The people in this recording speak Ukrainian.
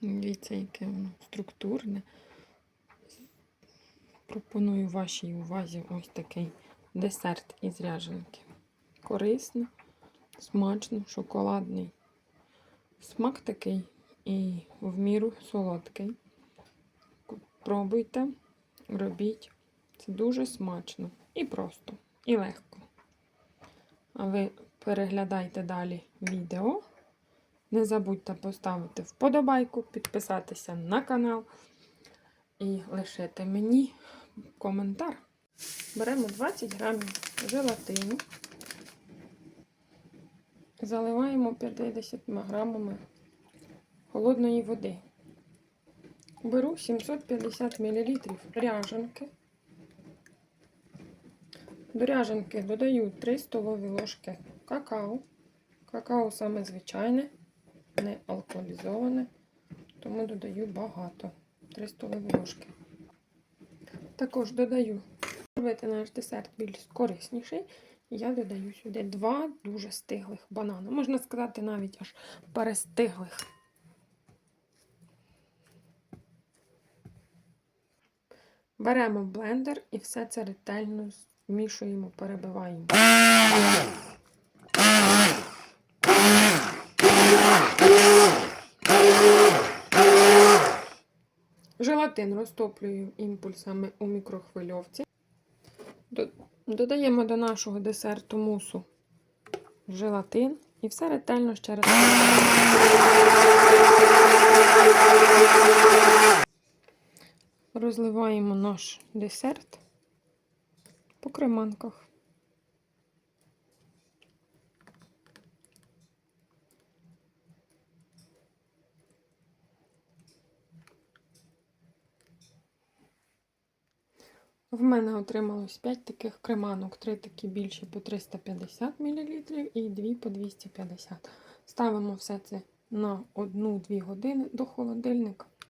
Дивіться, яке воно структурне. Пропоную вашій увазі ось такий десерт із ряженки. Корисно, смачно, шоколадний. Смак такий і в міру солодкий. Пробуйте, робіть. Це дуже смачно і просто, і легко. А ви переглядайте далі відео. Не забудьте поставити вподобайку, підписатися на канал і лишити мені коментар. Беремо 20 грамів желатину, заливаємо 50 грамами холодної води. Беру 750 мл ряжанки. До ряжанки додаю 3 столові ложки какао. Какао саме звичайне, не алкоголізоване, тому додаю багато 3 столові ложки. Також додаю, робити наш десерт більш корисніший. Я додаю сюди два дуже стиглих банани. Можна сказати, навіть аж перестиглих. Беремо блендер і все це ретельно змішуємо, перебиваємо. Желатин розтоплюю імпульсами у мікрохвильовці. Додаємо до нашого десерту мусу желатин і все ретельно ще раз. Розливаємо наш десерт по креманках. В мене отрималось 5 таких креманок, 3 такі більші по 350 мл і 2 по 250 Ставимо все це на 1-2 години до холодильника.